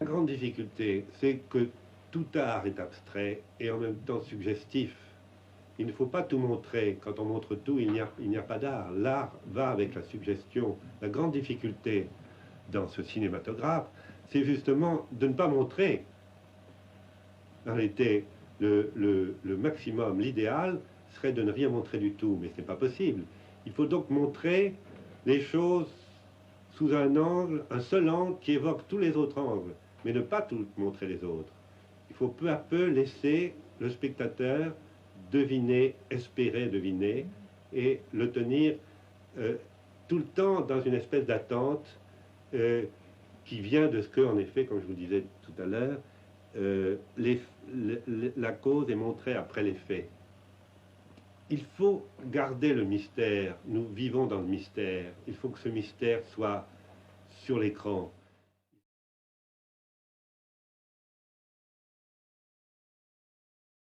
La grande difficulté, c'est que tout art est abstrait et en même temps suggestif. Il ne faut pas tout montrer. Quand on montre tout, il n'y a, pas d'art. L'art va avec la suggestion. La grande difficulté dans ce cinématographe, c'est justement de ne pas montrer. En réalité, le maximum, l'idéal, serait de ne rien montrer du tout, mais ce n'est pas possible. Il faut donc montrer les choses sous un angle, un seul angle qui évoque tous les autres angles, mais ne pas tout montrer les autres. Il faut peu à peu laisser le spectateur deviner, espérer deviner, et le tenir euh, tout le temps dans une espèce d'attente euh, qui vient de ce que, en effet, comme je vous disais tout à l'heure, euh, la cause est montrée après les faits. Il faut garder le mystère. Nous vivons dans le mystère. Il faut que ce mystère soit sur l'écran.